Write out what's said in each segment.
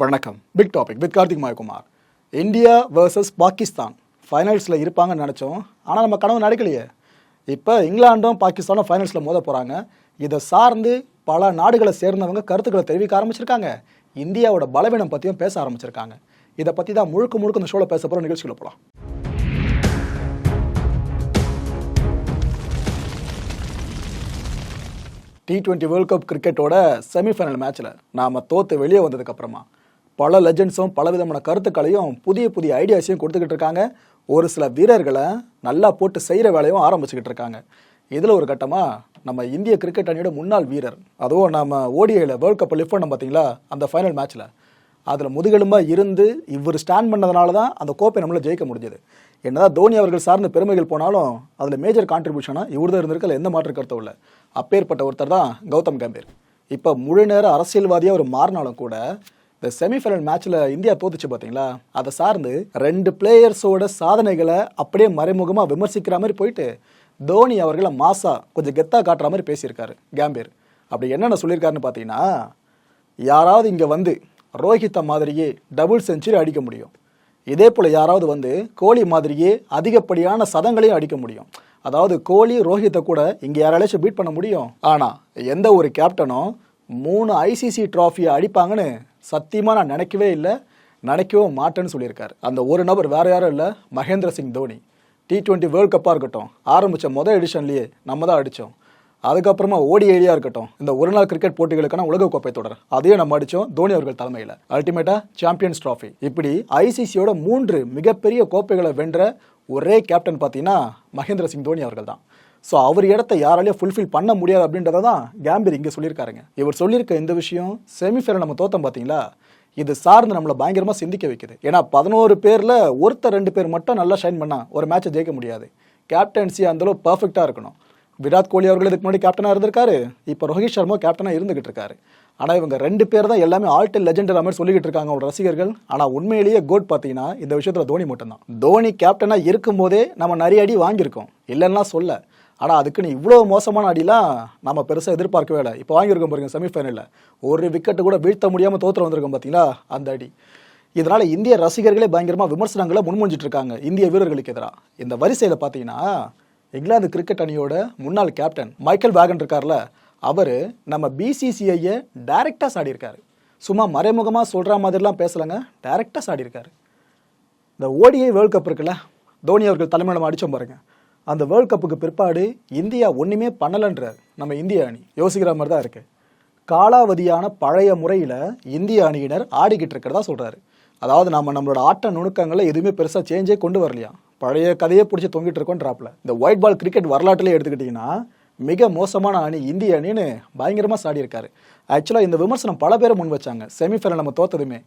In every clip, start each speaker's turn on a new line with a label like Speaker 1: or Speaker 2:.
Speaker 1: வணக்கம். Big topic with Karthik Mayakumar. India versus Pakistan. ஃபைனல்ஸில் இருப்பாங்கன்னு நினச்சோம். ஆனால் நம்ம கனவு நடக்கலையே. இப்போ இங்கிலாண்டும் பாகிஸ்தானும் ஃபைனல்ஸில் மோத போகிறாங்க இதை சார்ந்து பல நாடுகளை சேர்ந்தவங்க கருத்துக்களை தெரிவிக்க ஆரம்பிச்சிருக்காங்க. இந்தியாவோட பலவீனம் பற்றியும் பேச ஆரம்பிச்சிருக்காங்க. இதை பற்றி தான் முழுக்க முழுக்க இந்த ஷோவில் பேச போகிற நிகழ்ச்சிகளை போகலாம் டி டுவெண்ட்டி வேர்ல்ட் கப் கிரிக்கெட்டோட செமிஃபைனல் மேட்ச்சில் நாம் தோற்று வெளியே வந்ததுக்கப்புறமா பல லெஜண்ட்ஸும் பல விதமான கருத்துக்களையும் புதிய புதிய ஐடியாஸையும் கொடுத்துக்கிட்டு இருக்காங்க. ஒரு சில வீரர்களை நல்லா போட்டு செய்கிற வேலையும் ஆரம்பிச்சுக்கிட்டு இருக்காங்க. இதில் ஒரு கட்டமாக நம்ம இந்திய கிரிக்கெட் அணியோட முன்னாள் வீரர் அதுவும் நம்ம ஓடிஐயில் வேர்ல்ட் கப்பை லிஃப்ட் பண்ணோம் பார்த்தீங்களா அந்த ஃபைனல் மேட்ச்சில் அதில் முதுகெலும்பாக இருந்து இவர் ஸ்டாண்ட் பண்ணதுனால தான் அந்த கோப்பை நம்மளால் ஜெயிக்க முடிஞ்சது. என்னதான் தோனி அவர்கள் சார்ந்த பெருமைகள் போனாலும் அதில் மேஜர் கான்ட்ரிபியூஷனாக இவர் தான் இருந்திருக்கல எந்த மாற்று கருத்தும் இல்லை. அப்பேற்பட்ட ஒருத்தர் தான் கௌதம் கம்பீர். இப்போ முழு நேர அரசியல்வாதியாக அவர் மாறினாலும் கூட இந்த செமிஃபைனல் மேட்ச்சில் இந்தியா தோத்துச்சு பார்த்தீங்களா அதை சார்ந்து ரெண்டு பிளேயர்ஸோட சாதனைகளை அப்படியே மறைமுகமாக விமர்சிக்கிற மாதிரி போயிட்டு தோனி அவர்களை மாசா கொஞ்சம் கெத்தாக காட்டுற மாதிரி பேசியிருக்காரு கேம்பீர் அப்படி என்னென்ன சொல்லியிருக்காருன்னு பார்த்தீங்கன்னா யாராவது இங்கே வந்து ரோஹித்தை மாதிரியே டபுள் செஞ்சுரி அடிக்க முடியும். இதே போல் யாராவது வந்து கோலி மாதிரியே அதிகப்படியான சதங்களையும் அடிக்க முடியும். அதாவது கோலி ரோஹித்தை கூட இங்கே யாராலையும் பீட் பண்ண முடியும். ஆனால் எந்த ஒரு கேப்டனும் மூணு ஐசிசி ட்ராஃபியை அடிப்பாங்கன்னு சத்தியமாக நான் நினைக்கவே இல்லை. நினைக்கவும் மாட்டேன்னு சொல்லியிருக்காரு. அந்த ஒரு நபர் வேறு யாரும் இல்லை Mahendra Singh Dhoni. T twenty world கப்பாக இருக்கட்டும். ஆரம்பித்த மொதல் எடிஷன்லேயே நம்ம தான் அடித்தோம். அதுக்கப்புறமா ஓடிஐடியா இருக்கட்டும். இந்த ஒரு நாள் கிரிக்கெட் போட்டிகளுக்கான உலக தொடர். அதையும் நம்ம அடித்தோம் தோனி அவர்கள் தலைமையில். அல்டிமேட்டா சாம்பியன்ஸ் ட்ராஃபி இப்படி ஐசிசியோட மூன்று மிகப்பெரிய கோப்பைகளை வென்ற ஒரே கேப்டன் பார்த்தீங்கன்னா மகேந்திர சிங் தோனி அவர்கள் தான். ஸோ அவர் இடத்த யாராலையும் ஃபுல்ஃபில் பண்ண முடியாது அப்படின்றத தான் கேம்பீர் இங்கே சொல்லியிருக்காருங்க. இவர் சொல்லியிருக்க இந்த விஷயம் செமிஃபைனல் நம்ம தோத்தம் பார்த்தீங்களா இது சார்ந்து நம்மளை பயங்கரமாக சிந்திக்க வைக்குது. ஏன்னா பதினோரு பேரில் ஒருத்தர் ரெண்டு பேர் மட்டும் நல்லா ஷைன் பண்ணால் ஒரு மேட்சை ஜெயிக்க முடியாது. கேப்டன்சி அந்தளவு பர்ஃபெக்டாக இருக்கணும். விராட் கோலி அவர்கள் இதுக்கு முன்னாடி கேப்டனாக இருந்திருக்காரு. இப்போ ரோஹித் சர்மா கேப்டனாக இருந்துகிட்டு இருக்காரு. ஆனால் இவங்க ரெண்டு பேர் தான் எல்லாமே ஆல்டர் லெஜெண்டர் மாதிரி சொல்லிக்கிட்டு இருக்காங்க அவரோட ரசிகர்கள். ஆனால் உண்மையிலேயே கோட் பார்த்தீங்கன்னா இந்த விஷயத்தில் தோனி மட்டும்தான். தோனி கேப்டனாக இருக்கும்போதே நம்ம நிறைய அடி வாங்கியிருக்கோம். இல்லைன்னா சொல்ல. ஆனால் அதுக்குன்னு இவ்வளோ மோசமான அடிலாம் நம்ம பெருசாக எதிர்பார்க்கவே இல்லை. இப்போ வாங்கியிருக்கோம் பாருங்க செமிஃபைனலில் ஒரு விக்கெட்டு கூட வீழ்த்த முடியாமல் தோற்று வந்திருக்கோம் பார்த்தீங்களா அந்த அடி. இதனால் இந்திய ரசிகர்களே பயங்கரமாக விமர்சனங்களை முன்மொழிஞ்சிட்டு இருக்காங்க இந்திய வீரர்களுக்கு எதிராக இந்த வரிசையில் பார்த்தீங்கன்னா இங்கிலாந்து கிரிக்கெட் அணியோட முன்னாள் கேப்டன் மைக்கேல் வேகன் இருக்கார்ல அவர் நம்ம பிசிசிஐயை டைரெக்டாக சாடியிருக்காரு. சும்மா மறைமுகமாக சொல்கிற மாதிரிலாம் பேசலைங்க டைரெக்டாக சாடியிருக்காரு. இந்த ஓடிஐ வேர்ல்ட் கப் இருக்குல்ல தோனி அவர்கள் தலைமையில் அடித்தோம் பாருங்கள் அந்த வேர்ல்ட் கப்புக்கு பிற்பாடு இந்தியா ஒன்றுமே பண்ணலைன்றார் நம்ம இந்திய அணி. யோசிக்கிற மாதிரி தான் இருக்குது காலாவதியான பழைய முறையில் இந்திய அணியினர் ஆடிக்கிட்டு இருக்கிறதா சொல்கிறாரு அதாவது நம்ம நம்மளோட ஆட்ட நுணுக்கங்களை எதுவுமே பெருசாக சேஞ்சே கொண்டு வரலையா? பழைய கதையை பிடிச்சி தொங்கிட்டு இருக்கோன்றாப்ல இந்த ஒயிட் பால் கிரிக்கெட் வரலாற்றிலே எடுத்துக்கிட்டிங்கன்னா மிக மோசமான அணி இந்திய அணின்னு பயங்கரமாக சாடியிருக்காரு. ஆக்சுவலாக இந்த விமர்சனம் பல பேரை முன் வச்சாங்க. செமிஃபைனல் நம்ம தோத்ததுமே.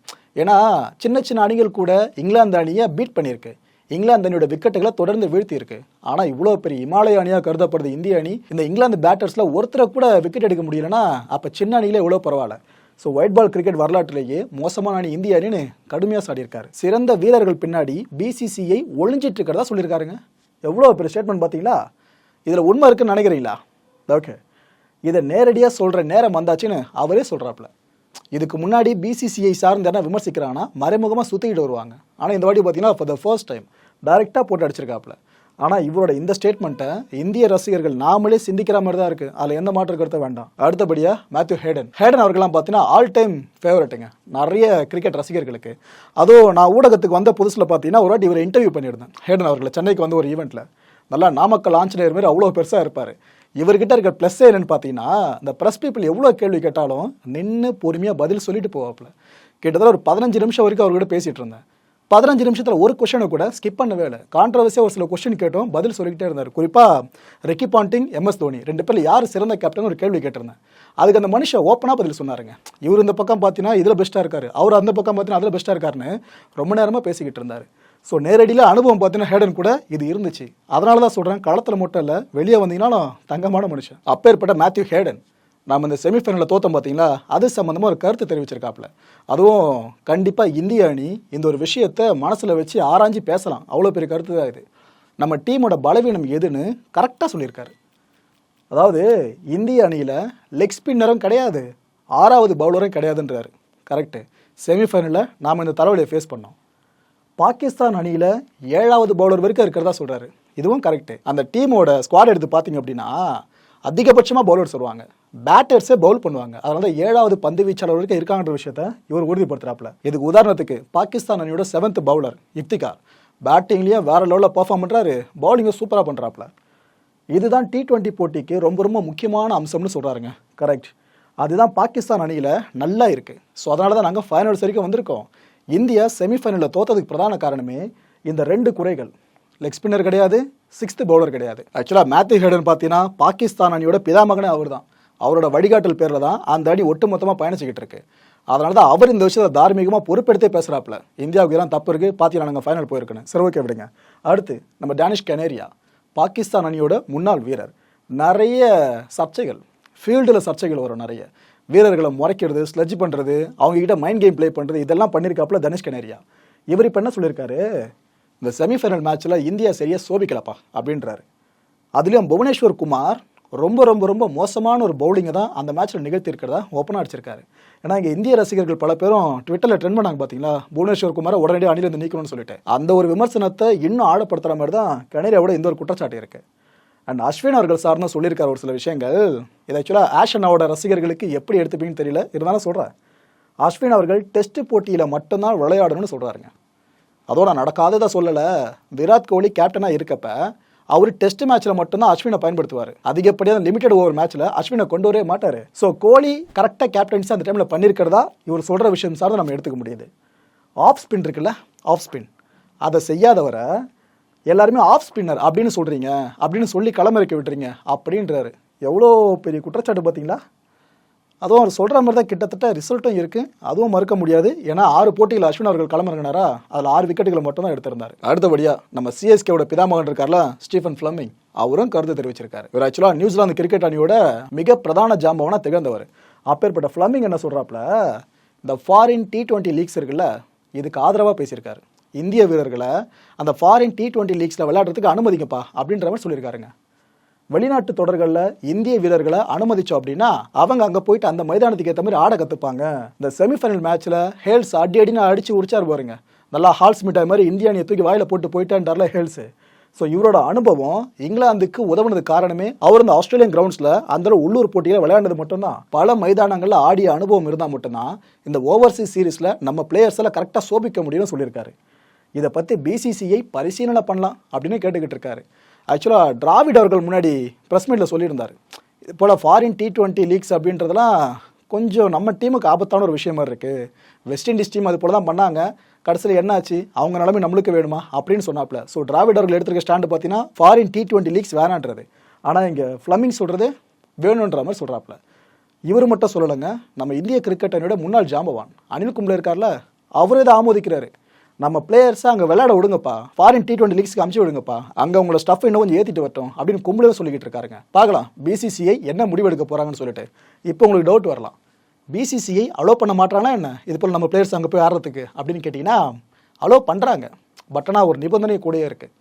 Speaker 1: ஏன்னா சின்ன சின்ன அணிகள் கூட இங்கிலாந்து அணியை பீட் பண்ணியிருக்கு. இங்கிலாந்து அணியோட விக்கெட்டுகளை தொடர்ந்து வீழ்த்தியிருக்கு. ஆனால் இவ்வளோ பெரிய இமாலய அணியாக கருதப்படுது இந்திய அணி. இந்த இங்கிலாந்து பேட்டர்ஸில் ஒருத்தரை கூட விக்கெட் எடுக்க முடியலன்னா அப்போ சின்ன அணியிலே இவ்வளோ பரவாயில்ல. ஸோ ஒயிட் பால் கிரிக்கெட் வரலாற்றிலேயே மோசமான அணி இந்திய அணின்னு கடுமையாக சாடியிருக்காரு. சிறந்த வீரர்கள் பின்னாடி பிசிசிஐ ஒழிஞ்சிட்டு இருக்கிறதா சொல்லியிருக்காருங்க. எவ்வளோ பெரிய ஸ்டேட்மெண்ட் பார்த்தீங்களா? இதில் உண்மை இருக்குன்னு நினைக்கிறீங்களா? ஓகே இதை நேரடியாக சொல்கிற நேரம் வந்தாச்சுன்னு அவரே சொல்கிறாப்புல இதுக்கு முன்னாடி பிசிசிஐ சார்ந்து என்ன விமர்சிக்கிறாங்கன்னா மறைமுகமாக சுற்றிக்கிட்டு வருவாங்க. ஆனால் இந்த வாட்டி பார்த்தீங்கன்னா ஃபார் த ஃபர்ஸ்ட் டைம் டைரெக்டாக போட்டு அடிச்சிருக்காப்புல. ஆனால் இவரோட இந்த ஸ்டேட்மெண்ட்டை இந்திய ரசிகர்கள் நாமளே சிந்திக்கிற மாதிரி தான் இருக்குது அதில் எந்த மாற்று கருத்த வேண்டாம். அடுத்தபடியாக மேத்யூ ஹேடன் ஹேடன் அவர்கள்லாம் பார்த்தீங்கன்னா ஆல் டைம் ஃபேவரட்டுங்க நிறைய கிரிக்கெட் ரசிகர்களுக்கு. அதுவும் நான் ஊடகத்துக்கு வந்த புதுசில் பார்த்தீங்கன்னா ஒரு வாட்டி இவரை இன்டர்வியூ பண்ணியிருந்தேன். ஹேடன் அவர்களை சென்னைக்கு வந்து ஒரு ஈவெண்ட்டில் நல்லா நாமக்கல் ஆஞ்சநேயர் மாதிரி அவ்வளோ பெருசாக இருப்பார். இவர்கிட்ட இருக்க ப்ளஸ் என்னன்னு பார்த்தீங்கன்னா இந்த ப்ரெஸ் பீப்புள் எவ்வளோ கேள்வி கேட்டாலும் நின்று பொறுமையாக பதில் சொல்லிட்டு போவாப்புல. கிட்டத்தட்ட ஒரு பதினஞ்சு நிமிஷம் வரைக்கும் அவர்கிட்ட பேசிகிட்டு இருந்தேன். பதினஞ்சு நிமிஷத்தில் ஒரு கொஷனை கூட ஸ்கிப் பண்ணவே இல்லை. கான்ட்ரவர்சியாக ஒரு சில கொஸ்டின் கேட்டோம். பதில் சொல்லிக்கிட்டே இருந்தார். குறிப்பாக ரெக்கி பாண்டிங் எம்எஸ் தோனி ரெண்டு பேரில் யார் சிறந்த கேப்டன் ஒரு கேள்வி கேட்டிருந்தேன். அதுக்கு அந்த மனுஷன் ஓப்பனாக பதில் சொன்னாருங்க. இவர் இந்த பக்கம் பார்த்தீங்கன்னா இதில் பெஸ்ட்டாக இருக்காரு. அவர் அந்த பக்கம் பார்த்தீங்கன்னா அதில் பெஸ்ட்டாக இருக்காருன்னு ரொம்ப நேரமாக பேசிக்கிட்டு இருந்தார். ஸோ நேரடியில் அனுபவம் பார்த்தீங்கன்னா ஹேடன் கூட இது இருந்துச்சு. அதனால தான் சொல்கிறேன் களத்தில் மட்டும் இல்லை வெளியே வந்தீங்கன்னா தங்கமான மனுஷன். அப்பேற்பட்ட மேத்யூ ஹேடன் நாம் இந்த செமிஃபைனலில் தோத்தம் பார்த்தீங்களா அது சம்மந்தமாக ஒரு கருத்து தெரிவிச்சிருக்காப்புல. அதுவும் கண்டிப்பாக இந்திய அணி இந்த ஒரு விஷயத்தை மனசில் வச்சு ஆராய்ஞ்சு பேசலாம். அவ்வளோ பெரிய கருத்து தான் இது. நம்ம டீமோட பலவீனம் எதுன்னு கரெக்டாக சொல்லியிருக்காரு. அதாவது இந்திய அணியில் லெக் ஸ்பின்னரும் கிடையாது. ஆறாவது பவுலரும் கிடையாதுன்றாரு. கரெக்டு செமிஃபைனலில் நாம் இந்த தலைவலியை ஃபேஸ் பண்ணோம். பாகிஸ்தான் அணியில் ஏழாவது பவுலர் வரைக்கும் இருக்கிறதா சொல்கிறாரு இதுவும் கரெக்டு அந்த டீமோட ஸ்குவாட் எடுத்து பார்த்தீங்க அப்படின்னா அதிகபட்சமாக பவுலர்ஸ் வருவாங்க. பேட்டர்ஸே பவுல் பண்ணுவாங்க. அதனால தான் ஏழாவது பந்து வீச்சாளர் வரைக்கும் இருக்காங்கன்ற விஷயத்த இவர் உறுதிப்படுத்துறாப்புல. இதுக்கு உதாரணத்துக்கு பாகிஸ்தான் அணியோட செவன்த் பவுலர் இப்திகார். பேட்டிங்லேயே வேற லெவலில் பர்ஃபார்ம் பண்ணுறாரு பவுலிங்கை சூப்பராக பண்ணுறாப்புல இதுதான் டி டுவெண்ட்டி போட்டிக்கு ரொம்ப ரொம்ப முக்கியமான அம்சம்னு சொல்கிறாருங்க கரெக்ட் அதுதான் பாகிஸ்தான் அணியில் நல்லா இருக்குது ஸோ அதனால தான் நாங்கள் ஃபைனல்ஸ் வரைக்கும் வந்திருக்கோம். இந்தியா செமிஃபைனலில் தோத்ததுக்கு பிரதான காரணமே இந்த ரெண்டு குறைகள். லெக் ஸ்பின்னர் கிடையாது சிக்ஸ்த்து பவுலர் கிடையாது. ஆக்சுவலாக மேத்யூ ஹேடன் பார்த்தீங்கன்னா பாகிஸ்தான் அணியோட பிதாமகனே அவர் தான் அவரோட வழிகாட்டல் பேரில் தான் அந்த அணி ஒட்டுமொத்தமாக பயணிச்சுக்கிட்டு இருக்கு. அதனால தான் அவர் இந்த விஷயத்தை தார்மீகமாக பொறுப்பெடுத்தே பேசுகிறாப்புல இந்தியாவுக்கு இதெல்லாம் தப்பு இருக்குது பார்த்தீங்கன்னா நாங்கள் ஃபைனல் போயிருக்கணும் சரி ஓகே விடுங்க. அடுத்து நம்ம டேனிஷ் கனேரியா பாகிஸ்தான் அணியோட முன்னாள் வீரர். நிறைய சர்ச்சைகள் ஃபீல்டில் சர்ச்சைகள் வரும் நிறைய. வீரர்களை முறைக்கிறது ஸ்லெஜ் பண்ணுறது அவங்ககிட்ட மைண்ட் கேம் ப்ளே பண்ணுறது இதெல்லாம் பண்ணியிருக்காப்புல தனுஷ் கனேரியா இவர் இப்போ என்ன சொல்லியிருக்காரு? இந்த செமிஃபைனல் மேட்ச்சில் இந்தியா சரியாக சோபிக்கலப்பா அப்படின்றாரு. அதுலேயும் புவனேஸ்வர் குமார் ரொம்ப ரொம்ப ரொம்ப மோசமான ஒரு பவுலிங்கை தான் அந்த மேட்ச்சில் நிகழ்த்தியிருக்கிறதா ஓப்பனாக அடிச்சிருக்காரு. ஏன்னா இங்கே இந்திய ரசிகர்கள் பல பேரும் ட்விட்டரில் ட்ரெண்ட் பண்ணாங்க பார்த்தீங்களா புவனேஸ்வர் குமாரை உடனடியாக அணிலிருந்து நீக்கணும்னு சொல்லிட்டு. அந்த ஒரு விமர்சனத்தை இன்னும் ஆழப்படுத்துகிற மாதிரி தான் கனேரியாவோட இந்த ஒரு குற்றச்சாட்டு இருக்குது அண்ட் அஸ்வின் அவர்கள் சார்னு சொல்லியிருக்கார் ஒரு சில விஷயங்கள். இது ஆக்சுவலாக ஆஷனாவோட ரசிகர்களுக்கு எப்படி எடுத்துப்பீங்கன்னு தெரியல. இருந்தாலும் சொல்கிறேன் அஸ்வின் அவர்கள் டெஸ்ட் போட்டியில் மட்டும்தான் விளையாடணும்னு சொல்கிறாருங்க அதோட நடக்காததை சொல்லலை. விராட் கோலி கேப்டனாக இருக்கப்ப அவர் டெஸ்ட் மேட்ச்சில் மட்டும்தான் அஸ்வினை பயன்படுத்துவார். அதிகப்படியாக லிமிடெட் ஓவர் மேட்ச்சில் அஸ்வினை கொண்டு வரவே மாட்டார். ஸோ கோலி கரெக்டாக கேப்டன்ஸ் அந்த டைமில் பண்ணியிருக்கிறதா இவர் சொல்கிற விஷயம் சார்ந்து நம்ம எடுத்துக்க முடியுது. ஆஃப் ஸ்பின் இருக்குல்ல ஆஃப் ஸ்பின் அதை செய்யாதவரை எல்லாருமே ஆஃப் ஸ்பின்னர் அப்படின்னு சொல்கிறீங்க அப்படின்னு சொல்லி களமிறக்கி விட்டுறீங்க அப்படின்றாரு. எவ்வளோ பெரிய குற்றச்சாட்டு பார்த்தீங்களா? அதுவும் அவர் சொல்கிற மாதிரி தான் கிட்டத்தட்ட ரிசல்ட்டும் இருக்குது அதுவும் மறுக்க முடியாது. ஏன்னா ஆறு போட்டியில் அஸ்வின் அவர்கள் களமிறங்கினாரா? அதில் ஆறு விக்கெட்டுகளை மட்டும் தான் எடுத்திருந்தார். அடுத்தபடியாக நம்ம சிஎஸ்கேவோட பிதாமகன் இருக்கார்ல ஸ்டீஃபன் ஃப்ளமிங். அவரும் கருத்து தெரிவிச்சிருக்காரு. இவர் ஆக்சுவலாக நியூசிலாந்து கிரிக்கெட் அணியோட மிக பிரதான ஜாம்பவனாக திகழ்ந்தவர். அப்பேற்பட்ட ஃப்ளமிங் என்ன சொல்கிறாப்புல இந்த ஃபாரின் டி டுவெண்ட்டி லீக்ஸ் இருக்குல்ல இதுக்கு ஆதரவாக பேசியிருக்காரு. இந்திய வீரர்களை அந்த ஃபாரின் டி டுவெண்ட்டி லீக்ஸில் விளையாடுறதுக்கு அனுமதிங்கப்பா அப்படின்ற மாதிரி சொல்லியிருக்காருங்க. வெளிநாட்டு தொடர்களில் இந்திய வீரர்களை அனுமதிச்சோம் அப்படின்னா அவங்க அங்கே போயிட்டு அந்த மைதானத்துக்கு ஏற்ற மாதிரி ஆட கற்றுப்பாங்க இந்த செமிஃபைனல் மேட்ச்சில் ஹேல்ஸ் அடி அடின்னு அடிச்சு உடிச்சார் பாருங்க. நல்லா ஹால்ஸ் மிட்டாய் மாதிரி இந்தியானியை தூக்கி வாயில் போட்டு போயிட்டான்டார்ல ஹேல்ஸு. ஸோ இவரோட அனுபவம் இங்கிலாந்துக்கு உதவுனது காரணமே அவர் இந்த ஆஸ்திரேலியன் கிரவுண்ட்ஸில் அந்த உள்ளூர் போட்டியில் விளையாண்டது மட்டும்தான். பல மைதானங்களில் ஆடிய அனுபவம் இருந்தால் மட்டும்தான் இந்த ஓவர்சீஸ் சீரீஸில் நம்ம பிளேயர்ஸில் கரெக்டாக சோபிக்க முடியும்னு சொல்லியிருக்காரு. இதை பற்றி பிசிசிஐ பரிசீலனை பண்ணலாம் அப்படின்னு கேட்டுக்கிட்டு இருக்காரு. ஆக்சுவலாக டிராவிட் அவர்கள் முன்னாடி ப்ரெஸ் மீட்டில் சொல்லியிருந்தார். இது போல் ஃபாரின் டி டுவெண்ட்டி லீக்ஸ் அப்படின்றதெல்லாம் கொஞ்சம் நம்ம டீமுக்கு ஆபத்தான ஒரு விஷயமா இருக்குது வெஸ்ட் இண்டீஸ் டீம் அது போல் தான் பண்ணாங்க. கடைசியில் என்னாச்சு? அவங்க நிலைமை நம்மளுக்கு வேணுமா? அப்படின்னு சொன்னாப்ல ஸோ டிராவிட் அவர்கள் எடுத்திருக்க ஸ்டாண்டு பார்த்தீங்கன்னா ஃபாரின் டி டுவெண்ட்டி லீக்ஸ் வேணான்றது. ஆனால் இங்கே ஃப்ளமிங் சொல்கிறது வேணுன்ற மாதிரி சொல்கிறாப்புல இவர் மட்டும் சொல்லலைங்க. நம்ம இந்திய கிரிக்கெட் அணியோட முன்னாள் ஜாம்பவான். அனில் கும்ப்ளே இருக்கார்ல அவரே தான் ஆமோதிக்கிறாரு. நம்ம பிளேயர்ஸை அங்கே விளையாட விடுங்கப்பா. ஃபாரின் டி டுவெண்ட்டி லீக்ஸ்க்கு அமுச்சு விடுங்கப்பா. அங்கே உங்களோட ஸ்டஃப் இன்னும் கொஞ்சம் ஏற்றிட்டு வரட்டும் அப்படின்னு கும்பலே சொல்லிக்கிட்டு இருக்காருங்க. பார்க்கலாம். பிசிசிஐ என்ன முடிவெடுக்க போகிறாங்கன்னு சொல்லிட்டு. இப்போ உங்களுக்கு டவுட் வரலாம். பிசிசிஐ அலோவ் பண்ண மாட்டாங்களா என்ன? இது போல் நம்ம பிளேயர்ஸ் அங்கே போய் ஆடுறதுக்கு அப்படின்னு கேட்டிங்கன்னா அலோவ் பண்ணுறாங்க பட் ஆனால் ஒரு நிபந்தனை கூடயே இருக்குது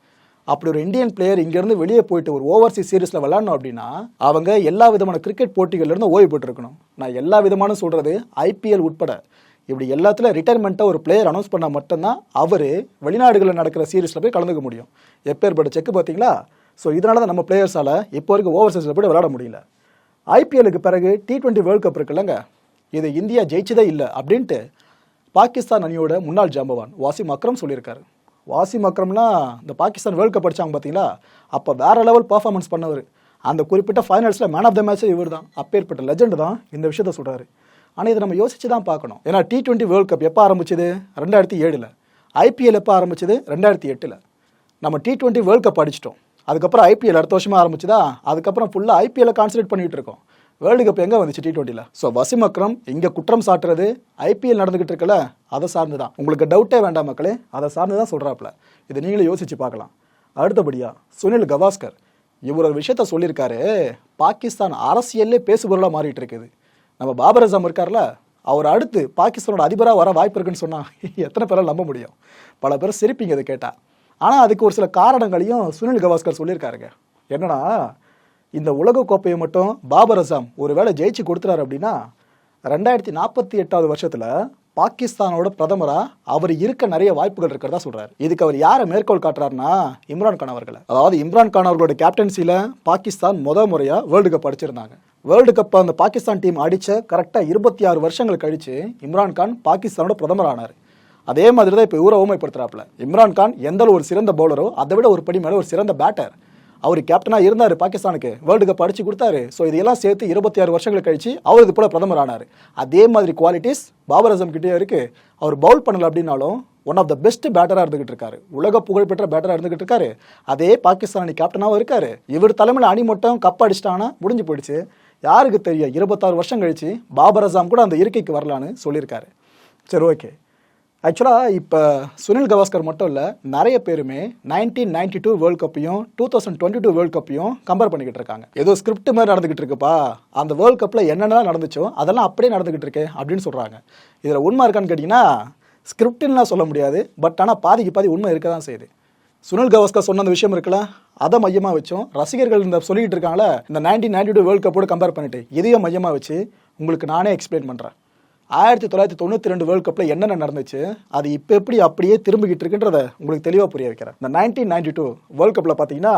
Speaker 1: அப்படி ஒரு இந்தியன் பிளேயர் இங்கேருந்து வெளியே போயிட்டு ஒரு ஓவர்சீஸ் சீரீஸில் விளாடணும் அப்படின்னா அவங்க எல்லா விதமான கிரிக்கெட் போட்டிகள்லேருந்து ஓய்வு போட்டுருக்கணும் நான் எல்லா விதமான சொல்கிறது ஐபிஎல் உட்பட. இப்படி எல்லாத்துல ரிட்டைர்மெண்ட்டை ஒரு பிளேயர் அனௌன்ஸ் பண்ணால் மட்டும்தான் அவர் வெளிநாடுகளில் நடக்கிற சீரீஸில் போய் கலந்துக்க முடியும். எப்பேற்பட்ட செக் பார்த்தீங்களா? ஸோ இதனால தான் நம்ம பிளேயர்ஸால் இப்போ வரைக்கும் ஓவர்சீஸில் போய் விளையாட முடியல. ஐபிஎலுக்கு பிறகு டி டுவெண்ட்டி வேர்ல்டு கப் இருக்குல்லங்க இது இந்தியா ஜெயிச்சதே இல்லை அப்படின்ட்டு பாகிஸ்தான் அணியோட முன்னாள் ஜாம்பவான் வாசிம் அக்ரம் சொல்லியிருக்காரு. வாசிம் அக்ரம்னா இந்த பாகிஸ்தான் வேர்ல்டு கப் அடிச்சாங்க பார்த்தீங்களா? அப்போ வேற லெவல் பர்ஃபார்மன்ஸ் பண்ணவர். அந்த குறிப்பிட்ட ஃபைனல்ஸில் மேன் ஆஃப் த மேட்ச்சே இவர் தான் அப்பேற்பட்ட லெஜெண்ட் தான் இந்த விஷயத்த சொல்கிறாரு ஆனால் இதை நம்ம யோசிச்சு தான் பார்க்கணும். ஏன்னா டி டுவெண்ட்டி வேர்ல்டு கப் எப்போ ஆரம்பிச்சது? ரெண்டாயிரத்தி ஏழில். ஐபிஎல் எப்போ ஆரம்பிச்சது? ரெண்டாயிரத்தி எட்டில். நம்ம டி டுவெண்ட்டி வேர்ல்ட் கப் அடிச்சிட்டோம். அதுக்கப்புறம் ஐபிஎல் அடுத்த வருஷமாக ஆரம்பிச்சுதா? அதுக்கப்புறம் ஃபுல்லாக ஐபிஎல்லை கான்சன்ட்ரேட் பண்ணிட்டு இருக்கோம். வேர்ல்டு கப் எங்கே வந்துச்சு டி டுவெண்ட்டியில் ஸோ வசிம் அக்ரம் இங்கே குற்றம் சாட்டுறது ஐபிஎல் நடந்துகிட்டு இருக்கல அதை சார்ந்து தான் உங்களுக்கு டவுட்டே வேண்டாம் மக்களே அதை சார்ந்து தான் சொல்கிறாப்புல இதை நீங்களே யோசிச்சு பார்க்கலாம். அடுத்தபடியாக சுனில் கவாஸ்கர் இவர் ஒரு விஷயத்த சொல்லியிருக்காரு. பாகிஸ்தான் அரசியல்லே பேசுபொருளாக மாறிட்டு இருக்குது. நம்ம பாபர் அசாம் இருக்கார்ல அவர் அடுத்து பாகிஸ்தானோட அதிபராக வர வாய்ப்பு இருக்குன்னு சொன்னால் எத்தனை பேரால் நம்ப முடியும்? பல பேர் சிரிப்பீங்க இதை கேட்டால் ஆனால் அதுக்கு ஒரு சில காரணங்களையும் சுனில் கவாஸ்கர் சொல்லியிருக்காருங்க. என்னன்னா இந்த உலகக்கோப்பையை மட்டும் பாபர் அசாம் ஒருவேளை ஜெயிச்சு கொடுத்துறாரு அப்படின்னா ரெண்டாயிரத்தி நாற்பத்தி எட்டாவது வருஷத்தில் பாகிஸ்தானோட பிரதமராக அவர் இருக்க நிறைய வாய்ப்புகள் இருக்கிறதா சொல்கிறார் இதுக்கு அவர் யாரை மேற்கோள் காட்டுறாருன்னா இம்ரான் கான் அவர்களை. அதாவது இம்ரான் கான் அவர்களோட கேப்டன்சியில் பாகிஸ்தான் முத முறையாக வேர்ல்டு கப் அடிச்சிருந்தாங்க. வேர்ல்டு கப் அந்த பாகிஸ்தான் டீம் அடிச்ச கரெக்டாக இருபத்தி ஆறு வருஷங்கள் கழிச்சு இம்ரான் கான் பாகிஸ்தானோட பிரதமர் ஆனார் அதே மாதிரி தான் இப்போ இவரை ஊமைப்படுத்துறாப்புல இம்ரான் கான் எந்த ஒரு சிறந்த பவுலரோ அதை விட ஒரு படி மேலே ஒரு சிறந்த பேட்டர் அவர் கேப்டனாக இருந்தார் பாகிஸ்தானுக்கு. வேர்ல்டு கப் அடிச்சு கொடுத்தாரு. ஸோ இதெல்லாம் சேர்த்து இருபத்தி ஆறு வருஷங்கள் கழிச்சு அவர் இது போல பிரதமர் ஆனார் அதே மாதிரி குவாலிட்டிஸ் பாபர் அசம் கிட்டே இருக்கு. அவர் பவுல் பண்ணல அப்படின்னாலும் ஒன் ஆஃப் த பெஸ்ட் பேட்டராக இருந்துகிட்டு இருக்காரு. உலக புகழ்பெற்ற பேட்டராக இருந்துகிட்டு இருக்காரு. அதே பாகிஸ்தான் அணி கேப்டனாகவும் இருக்காரு. இவர் தலைமையில் அணி மட்டும் கப் அடிச்சிட்டாங்கன்னா முடிஞ்சு போயிடுச்சு. யாருக்கு தெரியும்? இருபத்தாறு வருஷம் கழிச்சு பாபர் அசாம் கூட அந்த இருக்கைக்கு வரலான்னு சொல்லியிருக்காரு. சரி ஓகே. ஆக்சுவலாக இப்போ சுனில் கவாஸ்கர் மட்டும் இல்லை நிறைய பேருமே nineteen ninety two world கப்பையும் two thousand twenty two world கப்பையும் compare பண்ணிக்கிட்டு இருக்காங்க. ஏதோ ஸ்கிரிப்ட் மாதிரி நடந்துகிட்டு இருக்குப்பா. அந்த வேர்ல்ட் கப்பில் என்னென்ன நடந்துச்சோ அதெல்லாம் அப்படியே நடந்துகிட்டு இருக்கு அப்படின்னு சொல்கிறாங்க இதில் உண்மை இருக்கான்னு கேட்டிங்கன்னா ஸ்கிரிப்ட்லாம் சொல்ல முடியாது பட் ஆனால் பாதிக்கு பாதி உண்மை இருக்க தான் செய்யுது. சுனில் கவாஸ்கர் சொன்ன அந்த விஷயம் இருக்குல்ல? அதை மையமாக வச்சும் ரசிகர்கள் இந்த சொல்லிட்டு இருக்காங்களே இந்த நைன்டீன் நைன்டி டூ வேர்ல்ட் கப்போடு கம்பேர் பண்ணிட்டு இதையும் மையமாக வச்சு உங்களுக்கு நானே எக்ஸ்பிளைன் பண்ணுறேன் ஆயிரத்தி தொள்ளாயிரத்தி தொண்ணூற்றி ரெண்டு வேர்ல்ட் கப்பில் என்னென்ன நடந்துச்சு அது இப்போ எப்படி அப்படியே திரும்பிக்கிட்டு இருக்குன்றத உங்களுக்கு தெளிவாக புரிய வைக்கிறேன். இந்த நைன்டீன் நைன்டி டூ வேர்ல்ட் கப்பில் பார்த்தீங்கன்னா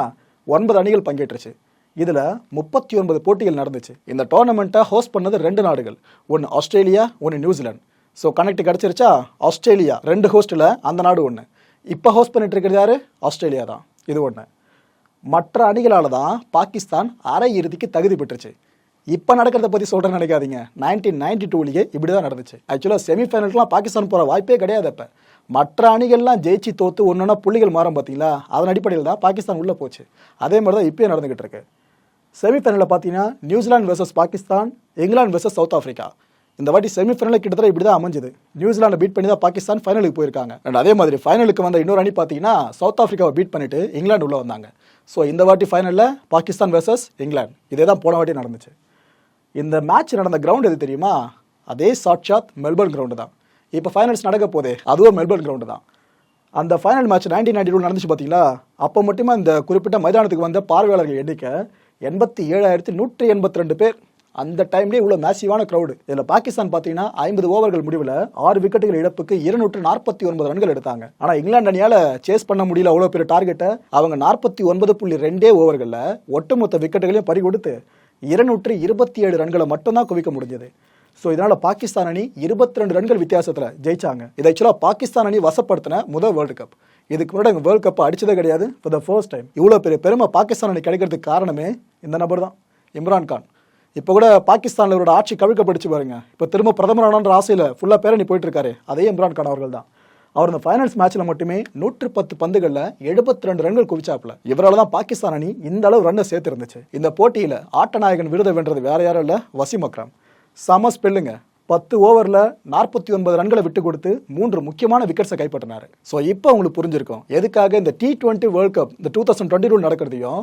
Speaker 1: ஒன்பது அணிகள் பங்கேற்றுச்சு. இதில் முப்பத்தி ஒன்பது போட்டிகள் நடந்துச்சு. இந்த டோர்னமெண்ட்டை ஹோஸ்ட் பண்ணது ரெண்டு நாடுகள். ஒன்று ஆஸ்திரேலியா ஒன்று நியூசிலாந்து. ஸோ கனெக்ட் கிடச்சிருச்சா? ஆஸ்திரேலியா ரெண்டு ஹோஸ்ட்டில் அந்த நாடு ஒன்று இப்போ ஹோஸ்ட் பண்ணிட்டு இருக்கிறது யார்? ஆஸ்திரேலியா தான். இது ஒன்று மற்ற அணிகளால் தான் பாகிஸ்தான் அரை இறுதிக்கு தகுதி பெற்றுச்சு. இப்போ நடக்கிறத பற்றி சொல்கிறேன்னு நினைக்காதீங்க. நைன்டீன் நைன்டி டூலேயே இப்படி தான் நடந்துச்சு. ஆக்சுவலாக செமிஃபைனலுக்குலாம் பாகிஸ்தான் போகிற வாய்ப்பே கிடையாது அப்போ. மற்ற அணிகள்லாம் ஜெயிச்சு தோத்து ஒன்றுனா புள்ளிகள் மாறும் பார்த்தீங்களா அதன் அடிப்படையில் தான் பாகிஸ்தான் உள்ளே போச்சு. அதே மாதிரி தான் இப்போயே நடந்துகிட்டு இருக்கு. செமிஃபைனலில் பார்த்தீங்கன்னா New Zealand versus Pakistan England versus South Africa இந்த வாட்டி செமிஃபைனலில் கிட்டத்தட்ட இப்படி தான் அமைஞ்சது. நியூசிலாண்டை பீட் பண்ணி தான் பாகிஸ்தான் ஃபைனலுக்கு போயிருக்காங்க. அண்ட் அதே மாதிரி ஃபைனலுக்கு வந்த இன்னொரு அணி பார்த்தீங்கன்னா சவுத் ஆஃப்ரிக்காவை பீட் பண்ணிட்டு இங்கிலாந்து உள்ளே வந்தாங்க. ஸோ இந்த வாட்டி ஃபைனலில் பாகிஸ்தான் வர்சஸ் இங்கிலாந்து. இதே தான் போன வாட்டி நடந்துச்சு. இந்த மேட்ச் நடந்த கிரவுண்ட் எது தெரியுமா? அதே சாட்சாத் மெல்பர்ன் கிரவுண்டு தான். இப்போ ஃபைனல்ஸ் நடக்க போதே அதுவும் மெல்பர்ன் கிரவுண்டு தான். அந்த final match nineteen ninety two நடந்துச்சு பார்த்தீங்களா? அப்போ மட்டுமே இந்த குறிப்பிட்ட மைதானத்துக்கு வந்த பார்வையாளர்கள் எண்ணிக்கை எண்பத்தி ஏழாயிரத்தி நூற்றி எண்பத்தி ரெண்டு பேர். அந்த டைம்லேயே இவ்வளோ மேசிவான க்ரௌடு இதில் பாகிஸ்தான் பார்த்தீங்கன்னா ஐம்பது ஓவர்கள் முடிவில் ஆறு விக்கெட்டுகள் இழப்புக்கு இருநூற்று நாற்பத்தி ஒன்பது ரன்கள் எடுத்தாங்க. ஆனால் இங்கிலாந்து அணியால் சேஸ் பண்ண முடியல அவ்வளோ பெரிய டார்கெட்டை அவங்க நாற்பத்தி ஒன்பது புள்ளி ரெண்டே ஓவர்களில் ஒட்டுமொத்த விக்கெட்டுகளையும் பறி கொடுத்து இருநூற்று இருபத்தி ஏழு ரன்களை மட்டும்தான் குவிக்க முடிஞ்சது. ஸோ இதனால் பாகிஸ்தான் அணி இருபத்தி ரெண்டு ரன்கள் வித்தியாசத்தில் ஜெயிச்சாங்க. இதை ஆக்சுவலாக பாகிஸ்தான் அணி வசப்படுத்தின முதல் வேர்ல்டு கப் இதுக்கு முன்னாடி அவங்க வேர்ல்டு கப் அடிச்சதே கிடையாது. ஃபார் த ஃபர்ஸ்ட் டைம் இவ்வளோ பெரிய பெருமை பாகிஸ்தான் அணி கிடைக்கிறதுக்கு காரணமே இந்த நபர் தான். இம்ரான் கான். இப்போ கூட பாகிஸ்தானில் இவரோட ஆட்சி கவிழ்க்கப்படுச்சு பாருங்க. இப்போ திரும்ப பிரதமர் ஆனான்ற ஆசையில் ஃபுல்லாக பேரணி போயிட்டு இருக்காரு அதே இம்ரான் கான் அவர்கள் தான். அவர் இந்த ஃபைனல்ஸ் மேட்ச்சில் மட்டுமே நூற்று பத்து பந்துகளில் எழுபத்தி ரெண்டு ரன்கள் குவிச்சாப்ல இவரால் தான் பாகிஸ்தான் அணி இந்த அளவு ரன்னை சேர்த்துருந்துச்சு. இந்த போட்டியில் ஆட்டநாயகன் விருதை வென்றது வேற யாரும் இல்லை வசீம் அக்ரம். சம ஸ்பெல்லுங்க பத்து ஓவரில் நாற்பத்தி ஒன்பது ரன்களை விட்டு கொடுத்து மூன்று முக்கியமான விக்கெட்ஸை கைப்பற்றினார். ஸோ இப்போ உங்களுக்கு புரிஞ்சிருக்கும். எதுக்காக இந்த டி டுவெண்ட்டி வேர்ல்ட் கப் இந்த டூ தௌசண்ட் டுவெண்ட்டி டூ நடக்கிறதையும்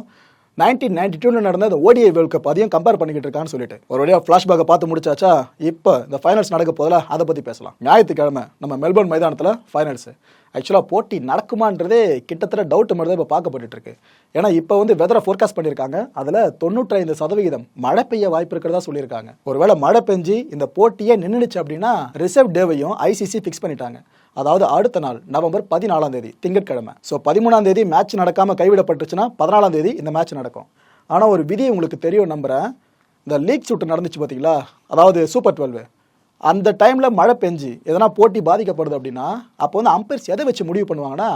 Speaker 1: நைன்டீன் நைன்டி டூவில் நடந்த அந்த ஓடிஐ வேர்ல்ட் கப் அதையும் கம்பேர் பண்ணிக்கிட்டு இருக்கான்னு சொல்லிட்டு. ஒரு வழியாக ஃப்ளாஷ்பேக்கை பார்த்து முடிச்சாச்சா இப்போ இந்த ஃபைனல்ஸ் நடக்க போதில் அதை பற்றி பேசலாம். ஞாயிற்றுக்கிழமை நம்ம மெல்பர்ன் மைதானத்தில் ஃபைனல்ஸ் ஆக்சுவலாக போட்டி நடக்குமான்றதே கிட்டத்தட்ட டவுட் மாதிரி தான் இப்போ பார்க்கப்பட்டு இருக்கு. ஏன்னா இப்போ வந்து வெதரை ஃபோர்காஸ்ட் பண்ணியிருக்காங்க. அதில் தொண்ணூற்றைந்து சதவிகிதம் மழை பெய்ய வாய்ப்பு இருக்கிறதா சொல்லியிருக்காங்க. ஒருவேளை மழை பெஞ்சு இந்த போட்டியே நின்றுச்சு அப்படின்னா ரிசர்வ் டேவையும் ஐசிசி ஃபிக்ஸ் பண்ணிட்டாங்க. அதாவது அடுத்த நாள் நவம்பர் பதினாலாம் தேதி திங்கட்கிழமை. ஸோ பதிமூணாம் தேதி மேட்ச் நடக்காமல் கைவிடப்பட்டுச்சுன்னா பதினாலாம் தேதி இந்த மேட்ச் நடக்கும். ஆனால் ஒரு விதி உங்களுக்கு தெரியும் நம்புறேன். இந்த லீக் சுட்டு நடந்துச்சு பார்த்தீங்களா அதாவது சூப்பர் டுவெல்வு அந்த டைமில் மழை பெஞ்சு எதனா போட்டி பாதிக்கப்படுது அப்படின்னா அப்போ வந்து அம்பையர்ஸ் எதை வச்சு முடிவு பண்ணுவாங்கன்னா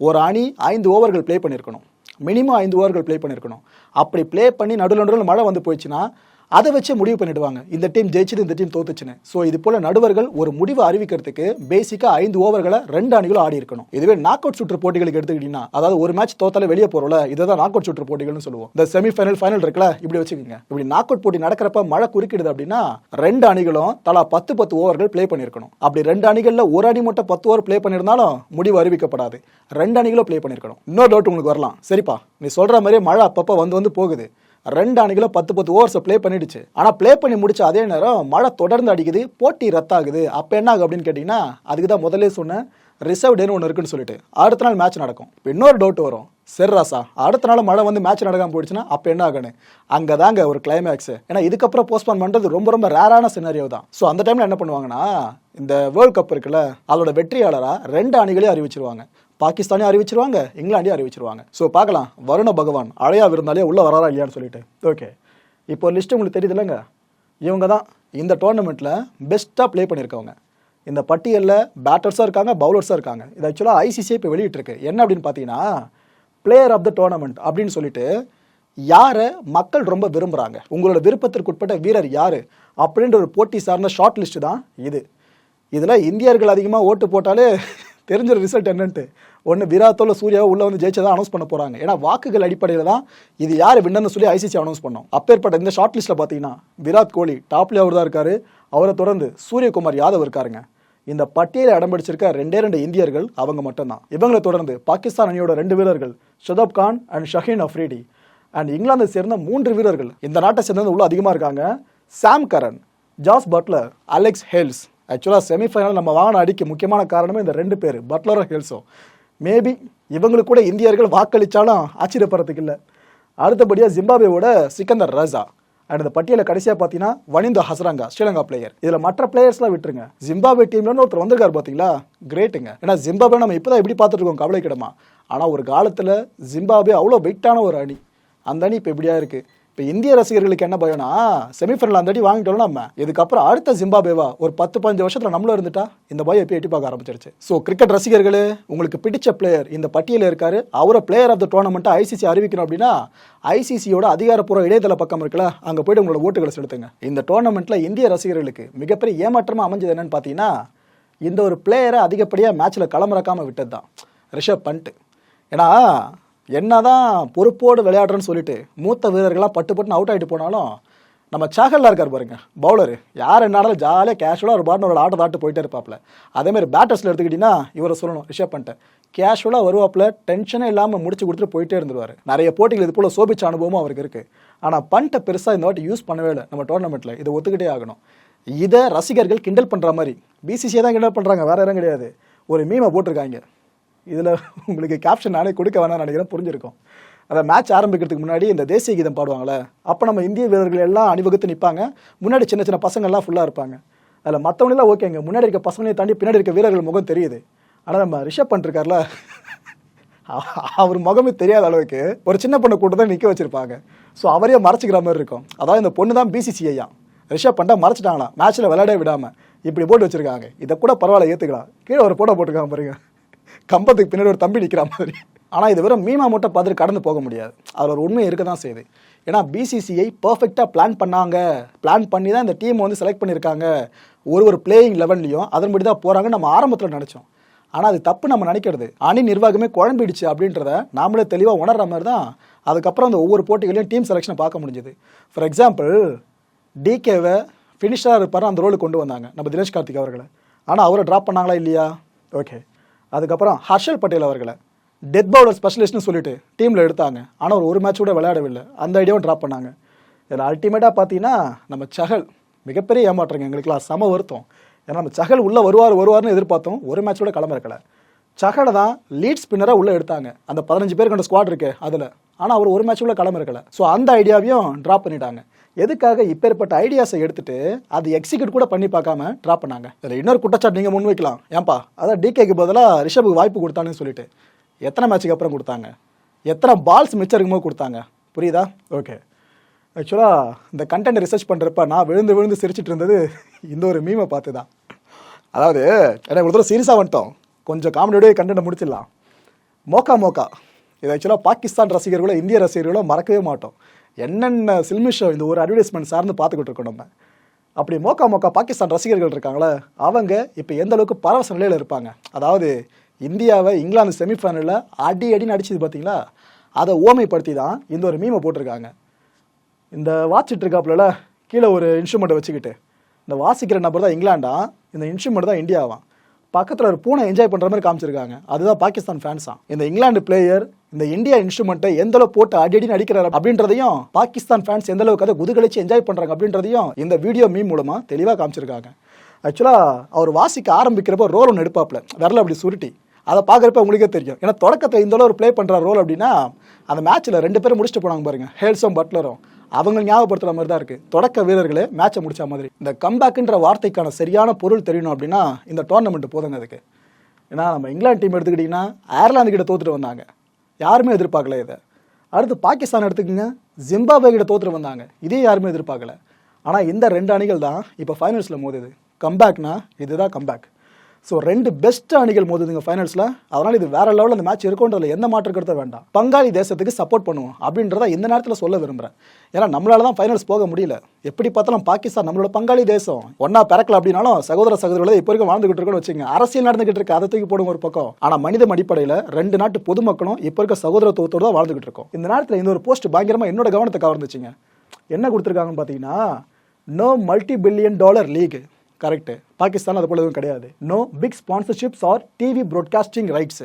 Speaker 1: ஒரு அணி ஐந்து ஓவர்கள் ப்ளே பண்ணியிருக்கணும் மினிமம் ஐந்து ஓவர்கள் ப்ளே பண்ணியிருக்கணும் அப்படி ப்ளே பண்ணி நடுவில் நடுவில் மழை வந்து போயிடுச்சுன்னா அதை வச்சு முடிவு பண்ணிடுவாங்க. இந்த டீம் ஜெயிச்சது இந்த டீம் தோத்துச்சுன்னு. ஸோ இது போல நடுவர்கள் ஒரு முடிவை அறிவிக்கிறதுக்கு பேசிக்கா ஐந்து ஓவர்களை ரெண்டு அணிகளும் ஆடி இருக்கணும். இதுவே நாக் அவுட் சுற்று போட்டிகளுக்கு எடுத்துக்கிட்டீங்கன்னா அதாவது ஒரு மேட்ச் தோத்தாலே வெளியே போறோம்ல இதை தான் நாக் அவுட் சுற்று போட்டிகள்னு சொல்லுவோம். இந்த செமி ஃபைனல் ஃபைனல் இருக்குல்ல இப்படி வச்சுக்கோங்க. இப்படி நாக் அவுட் போட்டி நடக்கிறப்ப மழை குறுக்கிடுது அப்படின்னா ரெண்டு அணிகளும் தலா பத்து பத்து ஓவர்கள் ப்ளே பண்ணியிருக்கணும். அப்படி ரெண்டு அணிகளில் ஒரு அணி மட்டும் பத்து ஓவர் ப்ளே பண்ணியிருந்தாலும் முடிவு அறிவிக்கப்படாது. ரெண்டு அணிகளும் ப்ளே பண்ணியிருக்கணும். இன்னொரு டவுட் உங்களுக்கு வரலாம். சரிப்பா நீ சொல்ற மாதிரியே மழை அப்பப்போ வந்து வந்து போகுது. ரெண்டு அணிகளும் பத்து பத்து ஓவர்ஸை ப்ளே பண்ணிடுச்சு. ஆனால் ப்ளே பண்ணி முடிச்ச அதே நேரம் மழை தொடர்ந்து அடிக்குது போட்டி ரத்தாகுது. அப்போ என்ன ஆகும் அப்படின்னு கேட்டிங்கன்னா அதுக்கு தான் முதலே சொன்னேன் ரிசர்வ் டேன்னு ஒன்று இருக்குன்னு சொல்லிட்டு. அடுத்த நாள் மேட்ச் நடக்கும். இன்னொரு டவுட் வரும். சரி ராசா அடுத்த நாள் மழை வந்து மேட்ச் நடக்காம போயிடுச்சுன்னா அப்போ என்ன ஆகணும் அங்கே தாங்க ஒரு கிளைமேக்ஸ் ஏன்னா இதுக்கப்புறம் போஸ்ட்பான் பண்ணுறது ரொம்ப ரொம்ப ரேரான சினாரியோ தான். ஸோ அந்த டைமில் என்ன பண்ணுவாங்கன்னா இந்த வேர்ல்ட் கப் இருக்குல்ல அதோட வெற்றியாளராக ரெண்டு அணிகளையும் அறிவிச்சிருவாங்க. பாகிஸ்தானே அறிவிச்சிருவாங்க இங்கிலாண்டே அறிவிச்சிருவாங்க. ஸோ பார்க்கலாம். வருண பகவான் அழையா இருந்தாலே உள்ளே வராரா இல்லையான்னு சொல்லிட்டு. ஓகே இப்போ லிஸ்ட் உங்களுக்கு தெரியுதுல்லங்க இவங்க தான் இந்த டோர்னமெண்ட்டில் பெஸ்ட்டாக ப்ளே பண்ணியிருக்கவங்க இந்த பட்டியலில் பேட்டர்ஸாக இருக்காங்க பவுலர்ஸாக இருக்காங்க. இது ஆக்சுவலாக ஐசிசிஐ இப்போ வெளியிட்டிருக்கு. என்ன அப்படின்னு பார்த்தீங்கன்னா பிளேயர் ஆஃப் த டோர்னமெண்ட் அப்படின்னு சொல்லிட்டு யாரை மக்கள் ரொம்ப விரும்புகிறாங்க உங்களோட விருப்பத்திற்குட்பட்ட வீரர் யார்? அப்படின்ற ஒரு போட்டி சார்ந்த ஷார்ட் லிஸ்ட்டு தான் இது. இதில் இந்தியர்கள் அதிகமாக ஓட்டு போட்டாலே தெரிஞ்ச ரிசல்ட் என்னன்ட்டு. ஒன்று விராத்தோல சூர்யாவை உள்ள வந்து ஜெயிச்சதா அனௌன்ஸ் பண்ண போகிறாங்க ஏன்னா வாக்குகள் அடிப்படையில் தான் இது யார் வின்னர்னு சொல்லி ஐசிசி அனௌன்ஸ் பண்ணோம். அப்பேற்பட்ட இந்த ஷார்ட் லிஸ்ட்டில் பார்த்தீங்கன்னா விராட் கோலி டாப்லேயே அவர் தான் இருக்காரு. அவரை தொடர்ந்து சூரியகுமார் யாதவ் இருக்காருங்க. இந்த பட்டியலை இடம்பிடிச்சிருக்க ரெண்டே ரெண்டு இந்தியர்கள் அவங்க மட்டும்தான். இவங்களை தொடர்ந்து பாகிஸ்தான் அணியோட ரெண்டு வீரர்கள் ஷதப் கான் அண்ட் ஷஹீன் அஃப்ரீடி. அண்ட் இங்கிலாந்தை சேர்ந்த மூன்று வீரர்கள் இந்த நாட்டை சேர்ந்தது உள்ள அதிகமாக இருக்காங்க. Sam Curran Jos Buttler Alex Hales. ஆக்சுவலாக செமிஃபைனல் நம்ம வாங்கின அடிக்கு முக்கியமான காரணமே இந்த ரெண்டு பேர் பட்லரும் ஹெல்ஸும். மேபி இவங்களுக்கு கூட இந்தியர்கள் வாக்களித்தாலும் ஆச்சரியப்படுறதுக்கு இல்லை. அடுத்தபடியாக ஜிம்பாபேவோட சிக்கந்தர் ரஸா அண்ட் இந்த பட்டியலை கடைசியாக பார்த்தீங்கன்னா வனிந்த ஹசரங்கா ஸ்ரீலங்கா பிளேயர் இதில் மற்ற பிளேயர்ஸ்லாம் விட்டுருங்க. ஜிம்பாபே டீம்லன்னு ஒருத்தர் வந்திருக்காரு பார்த்தீங்களா? கிரேட்டுங்க ஏன்னா ஜிம்பாபே நம்ம இப்போ தான் எப்படி பார்த்துட்டு இருக்கோம் கவலைக்கிடமா. ஆனால் ஒரு காலத்தில் ஜிம்பாபே அவ்வளோ வெயிட்டான ஒரு அணி. அந்த அணி இப்போ இப்படியா இருக்குது இப்போ இந்திய ரசிகர்களுக்கு என்ன பயம்னா செமிஃபைனல் அந்த அடி வாங்கிட்டோம் நம்ம. இதுக்கப்புறம் அடுத்த ஜிம்பாபேவா ஒரு பத்து பதினஞ்சு வருஷத்தில் நம்மளும் இருந்துட்டா இந்த பயம் எப்போ எட்டி பார்க்க ஆரம்பிச்சிருச்சு. ஸோ கிரிக்கெட் ரசிகர்களே உங்களுக்கு பிடிச்ச பிளேயர் இந்த பட்டியலில் இருக்காரு. அவரை பிளேயர் ஆஃப் த டோர்னமெண்ட்டை ஐசிசி அறிவிக்கணும் அப்படின்னா ஐசிசியோட அதிகாரப்பூர்வ இணையதள பக்கம் இருக்குல்ல அங்கே போயிட்டு உங்களோட ஓட்டுகளை செலுத்துங்க. இந்த டோர்னமெண்ட்ல இந்திய ரசிகர்களுக்கு மிகப்பெரிய ஏமாற்றமாக அமைஞ்சது என்னன்னு பார்த்தீங்கன்னா இந்த ஒரு பிளேயரை அதிகப்படியாக மேட்ச்சில் களமிறக்காமல் விட்டது தான் ரிஷப் பண்ட்டு ஏன்னா என்னதான் பொறுப்போடு விளையாடுறேன்னு சொல்லிட்டு மூத்த வீரர்களாக பட்டு பட்டுன்னு அவுட் ஆகிட்டு போனாலும் நம்ம சேகலில் இருக்கார் பாருங்க பவுலர் யார் என்னாலும் ஜாலியாக கேஷுவலாக ஒரு பாட்டு ஒரு ஆட்டை தாட்டு போயிட்டே இருப்பாப்ல. அதேமாதிரி பேட்டர்ஸில் எடுத்துக்கிட்டிங்கன்னா இவரை சொல்லணும் ரிஷப் பண்ணிட்டு கேஷுவலாக வருவாப்புல டென்ஷனே இல்லாமல் முடிச்சு கொடுத்துட்டு போயிட்டே இருந்துருவார். நிறைய போட்டிகள் இது போல் சோபிச்ச அனுபவமும் அவருக்கு இருக்குது ஆனால் பண்ட்டை பெருசாக இந்த வாட்டி யூஸ் பண்ணவே இல்லை நம்ம டோர்னமெண்ட்டில் இதை ஒத்துக்கிட்டே ஆகணும். இதை ரசிகர்கள் கிண்டல் பண்ணுற மாதிரி பிசிசியை தான் கிண்டல் பண்ணுறாங்க வேறு யாரும் கிடையாது. ஒரு மீமை போட்டிருக்காங்க. இதில் உங்களுக்கு கேப்ஷன் நானே கொடுக்க வேணாம்னு நினைக்கிறேன். புரிஞ்சிருக்கும். அதை மேட்ச் ஆரம்பிக்கிறதுக்கு முன்னாடி இந்த தேசிய கீதம் பாடுவாங்களே அப்போ நம்ம இந்திய வீரர்கள் எல்லாம் அணிவகுத்து நிற்பாங்க முன்னாடி சின்ன சின்ன பசங்கள்லாம் ஃபுல்லாக இருப்பாங்க. அதில் மற்றவங்களெல்லாம் ஓகேங்க முன்னாடி இருக்க பசங்களையும் தாண்டி பின்னாடி இருக்க வீரர்கள் முகம் தெரியுது. ஆனால் நம்ம ரிஷப் பண்ணிருக்கார்ல அவர் முகமே தெரியாத அளவுக்கு ஒரு சின்ன பொண்ணை கூட்டம் தான் நிற்க வச்சிருப்பாங்க. ஸோ அவரே மறைச்சிக்கிற மாதிரி இருக்கும். அதாவது இந்த பொண்ணு தான் பிசிசிஐயா ரிஷப் பண்ணால் மறைச்சிட்டாங்களாம் மேட்ச்சில் விளையாடவே விடாமல் இப்படி போட்டு வச்சுருக்காங்க. இதை கூட பரவாயில்ல ஏற்றுக்கலாம் கீழே ஒரு போட்டோ போட்டிருக்காங்க பாருங்கள் கம்பத்துக்கு பின்னாடி ஒரு தம்பி நிற்கிற மாதிரி. ஆனால் இது வெறும் மீமா மட்டும் பார்த்துட்டு கடந்து போக முடியாது. அதில் ஒரு உண்மை இருக்க தான் செய்யுது. ஏன்னா பிசிசிஐ பர்ஃபெக்டாக பிளான் பண்ணாங்க. பிளான் பண்ணி தான் இந்த டீம் வந்து செலக்ட் பண்ணியிருக்காங்க ஒரு ஒரு பிளேயிங் லெவன்லையும் அதன்படி தான் போகிறாங்கன்னு நம்ம ஆரம்பத்தில் நினச்சோம். ஆனால் அது தப்பு நம்ம நினைக்கிறது. அணி நிர்வாகமே குழம்பிடுச்சு அப்படின்றத நாமளே தெளிவாக உணர்ற மாதிரி தான் அதுக்கப்புறம் அந்த ஒவ்வொரு போட்டிகளையும் டீம் செலெக்ஷனை பார்க்க முடிஞ்சுது. ஃபார் எக்ஸாம்பிள் டிகேவை ஃபினிஷராக இருப்பார் அந்த ரோலுக்கு கொண்டு வந்தாங்க. நம்ம தினேஷ் கார்த்திக் அவர்களை. ஆனால் அவரை ட்ராப் பண்ணாங்களா இல்லையா? ஓகே அதுக்கப்புறம் ஹர்ஷல் பட்டேல் அவர்களை. டெத் பவுலர் ஸ்பெஷலிஸ்ட்னு சொல்லிட்டு டீமில் எடுத்தாங்க. ஆனால் ஒரு ஒரு மேட்ச் கூட விளையாடவில்லை. அந்த ஐடியாவும் ட்ராப் பண்ணாங்க. இதில் அல்டிமேட்டாக பார்த்தீங்கன்னா நம்ம சஹல் மிகப்பெரிய ஏமாற்றங்க எங்களுக்குலாம் சம வருத்தம். ஏன்னா நம்ம சஹல் உள்ளே வருவார் வருவார்னு எதிர்பார்த்தோம் ஒரு மேட்ச் கூட களமிறக்கல. சஹலை தான் லீட் ஸ்பின்னராக உள்ளே எடுத்தாங்க. அந்த பதினஞ்சு பேர் கொண்ட ஸ்குவாட் இருக்கு அதில். ஆனால் அவர் ஒரு மேட்ச் கூட களமிறக்கல. ஸோ அந்த ஐடியாவையும் ட்ராப் பண்ணிட்டாங்க. எதுக்காக இப்பேற்பட்ட ஐடியாஸை எடுத்துட்டு அது எக்ஸிக்யூட் கூட பண்ணி பார்க்காம ட்ராப் பண்ணாங்க. இதில் இன்னொரு குற்றச்சாட்டு நீங்கள் முன்வைக்கலாம். ஏன்பா? அதான் டிகேக்கு பதிலாக ரிஷபுக்கு வாய்ப்பு கொடுத்தான்னு சொல்லிட்டு. எத்தனை மேட்ச்சுக்கு அப்புறம் கொடுத்தாங்க? எத்தனை பால்ஸ் மிச்சம் இருக்கும்போது கொடுத்தாங்க? புரியுதா? ஓகே ஆக்சுவலாக இந்த கண்டென்ட் ரிசர்ச் பண்ணுறப்ப நான் விழுந்து விழுந்து சிரிச்சிட்டு இருந்தது இந்த ஒரு மீமை பார்த்து தான் அதாவது எனக்கு ஒரு தடவை சீரியஸாக வந்துட்டோம். கொஞ்சம் காமெடியோடய கண்டென்ட் முடிச்சிடலாம். Mocha Mocha. இது ஆக்சுவலாக பாகிஸ்தான் ரசிகர்களோ இந்திய ரசிகர்களோ மறக்கவே மாட்டோம். என்னென்ன சில்மிஷோ இந்த ஒரு அட்வர்டைஸ்மெண்ட் சார்ந்து பார்த்துக்கிட்டு இருக்கோம் நம்ம? அப்படி மோக்கா மோக்கா பாகிஸ்தான் ரசிகர்கள் இருக்காங்களே அவங்க இப்போ எந்த அளவுக்கு பரவச நிலையில் இருப்பாங்க? அதாவது இந்தியாவை இங்கிலாந்து செமிஃபைனலில் அடி அடின்னு அடிச்சது பார்த்தீங்களா? அதை ஓமைப்படுத்தி தான் இந்த ஒரு மீமை போட்டிருக்காங்க. இந்த வாட்சிட்டு இருக்காப்புல கீழே ஒரு இன்ஸ்ட்ருமெண்ட்டை வச்சுக்கிட்டு. இந்த வாசிக்கிற நபர் தான் இங்கிலாண்டா? இந்த இன்ஸ்ட்ருமெண்ட் தான் இந்தியாவாம் பக்கத்தில் ஒரு பூனை என்ஜாய் பண்ணுற மாதிரி காமிச்சிருக்காங்க. அதுதான் பாகிஸ்தான் ஃபேன்ஸாம் இந்த இங்கிலாந்து பிளேயர் இந்த இந்தியா இன்ஸ்ட்ருமெண்ட்டை எந்த அளவு போட்டு அடி அடின்னு அடிக்கிறார் அப்படின்றதையும் பாகிஸ்தான் ஃபேன்ஸ் எந்த அளவுக்கு அதை குதுகலிச்சு என்ஜாய் பண்ணுறாங்க அப்படின்றதையும் இந்த வீடியோ மீ மூலமாக தெளிவாக காமிச்சிருக்காங்க. ஆக்சுவலாக அவர் வாசிக்க ஆரம்பிக்கிறப்போ ரோல் ஒன்று எடுப்பாப்ல விரல அப்படி சுருட்டி. அதை பார்க்குறப்ப உங்களுக்கே தெரியும். ஏன்னா தொடக்கத்தில் இந்த அளவு ஒரு ப்ளே பண்ணுற ரோல் அப்படின்னா அந்த மேட்ச்சில் ரெண்டு பேரும் முடிச்சுட்டு போனாங்க பாருங்க. ஹேல்ஸும் பட்லரும் அவங்க ஞாபகப்படுத்துகிற மாதிரி தான் இருக்குது தொடக்க வீரர்களே மேட்சை முடிச்ச மாதிரி. இந்த கம்பேக்குன்ற வார்த்தைக்கான சரியான பொருள் தெரியணும் அப்படின்னா இந்த டோர்னமெண்ட் போதுங்க அதுக்கு. ஏன்னா நம்ம இங்கிலாந்து டீம் எடுத்துக்கிட்டிங்கன்னா அயர்லாந்து கிட்ட தோத்துட்டு வந்தாங்க. யாருமே எதிர்பார்க்கல இதை. அடுத்து பாகிஸ்தான் எடுத்துக்கோங்க. ஜிம்பாப்வே கிட்ட வந்தாங்க. இதையும் யாருமே எதிர்பார்க்கல. ஆனால் இந்த ரெண்டு அணிகள் தான் இப்போ ஃபைனல்ஸில் மோதுது கம்பேக்னா இதுதான் கம்பேக் ஸோ ரெண்டு பெஸ்ட் அணிகள் மோதுதுங்க ஃபைனல்ஸில் அதனால் இது வேற லெவலில் அந்த மேட்ச் இருக்குன்றதுல எந்த மாற்றம் கருத்த வேண்டாம். பங்காளி தேசத்துக்கு சப்போர்ட் பண்ணுவோம் அப்படின்றத இந்த நேரத்தில் சொல்ல விரும்புகிறேன் ஏன்னா நம்மளால தான் ஃபைனல்ஸ் போக முடியல. எப்படி பார்த்தாலும் பாகிஸ்தான் நம்மளோட பங்காளி தேசம். ஒன்றா பிறக்கல அப்படின்னாலும் சகோதர சகோதரிகளை இப்போ வரைக்கும் வாழ்ந்துகிட்டு இருக்கோம்னு வச்சுங்க அரசியல் நடந்துகிட்டு இருக்கு. அதை தூக்கி போடுங்க ஒரு பக்கம். ஆனால் மனித அடிப்படையில் ரெண்டு நாட்டு பொதுமக்களும் இப்போ இருக்க சகோதரத்துவத்தோடு தான் வாழ்ந்துகிட்டு இருக்கோம். இந்த நேரத்தில் இந்த ஒரு போஸ்ட் பயங்கரமாக என்னோட கவனத்தை கவர்ந்துச்சுங்க. என்ன கொடுத்துருக்காங்கன்னு பார்த்தீங்கன்னா no multi billion dollar league correct Pakistan அது போல எதுவும் கிடையாது. No big sponsorships or TV broadcasting rights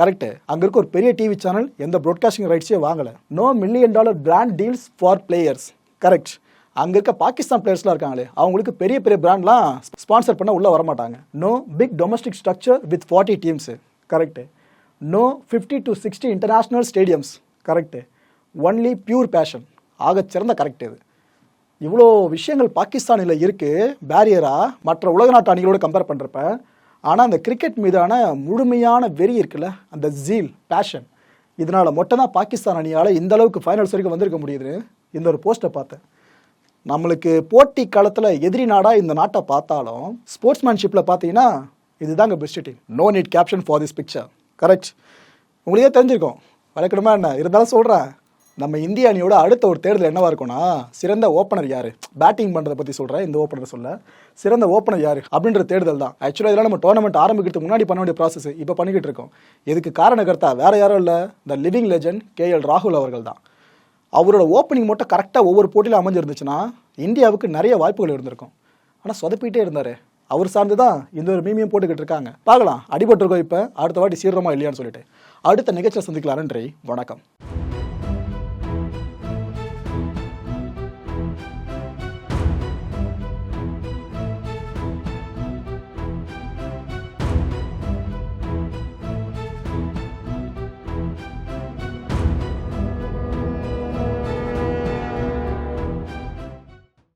Speaker 1: correct அங்கே இருக்க ஒரு பெரிய டிவி சேனல் எந்த ப்ராட்காஸ்டிங் ரைட்ஸே வாங்கலை. No million dollar brand deals for players correct அங்கே இருக்க பாகிஸ்தான் பிளேயர்ஸ்லாம் இருக்காங்களே அவங்களுக்கு பெரிய பெரிய பிராண்ட்லாம் ஸ்பான்சர் பண்ண உள்ளே வரமாட்டாங்க. No big domestic structure with forty teams correct no fifty to sixty international stadiums correct only pure passion ஆகச்சிறந்த கரெக்ட் இது. இவ்வளோ விஷயங்கள் பாகிஸ்தானில் இருக்குது பேரியராக மற்ற உலக நாட்டு அணிகளோடு கம்பேர் பண்ணுறப்ப ஆனால் அந்த கிரிக்கெட் மீதான முழுமையான வெறி இருக்குல்ல அந்த ஜீல் பேஷன் இதனால் மட்டும் தான் பாகிஸ்தான் அணியால் இந்த அளவுக்கு ஃபைனல்ஸ் வரைக்கும் வந்திருக்க முடியுது இந்த ஒரு போஸ்ட்டை பார்த்தேன் நம்மளுக்கு போட்டி காலத்தில் எதிரி நாடாக இந்த நாட்டை பார்த்தாலும் ஸ்போர்ட்ஸ்மேன்ஷிப்பில் பார்த்தீங்கன்னா இதுதாங்க best team no need caption for this picture correct உங்களுக்கே தெரிஞ்சிருக்கும்? வழக்கணுமா என்ன? இருந்தாலும் சொல்கிறேன் நம்ம இந்திய அணியோட அடுத்த ஒரு தேர்தல் என்னவா இருக்கும்னா சிறந்த ஓப்பனர் யாரு? பேட்டிங் பண்றதை பற்றி சொல்கிறேன் இந்த ஓப்பனர் சொல்ல. சிறந்த ஓப்பனர் யாரு? அப்படின்ற தேர்தல் தான். ஆக்சுவலாக இதெல்லாம் நம்ம டோர்னமெண்ட் ஆரம்பிக்கிறதுக்கு முன்னாடி பண்ண வேண்டிய ப்ராசஸ் இப்போ பண்ணிக்கிட்டு இருக்கோம். இதுக்கு காரணகர்த்தா வேற யாரும் இல்லை the living legend K L ராகுல் அவர்கள் தான். அவரோட ஓப்பனிங் மட்டும் கரெக்டாக ஒவ்வொரு போட்டியில் அமைஞ்சிருந்துச்சுன்னா இந்தியாவுக்கு நிறைய வாய்ப்புகள் இருந்திருக்கும். ஆனால் சொதப்பிட்டே இருந்தார். அவர் சார்ந்து தான் இந்த ஒரு மீமியம் போட்டுக்கிட்டு இருக்காங்க. பார்க்கலாம். அடிபட்டிருக்கோம் இப்போ. அடுத்த வாட்டி சீரமா இல்லையான்னு சொல்லிட்டு. அடுத்த நிகழ்ச்சியில் சந்திக்கலாம் நன்றி. வணக்கம்.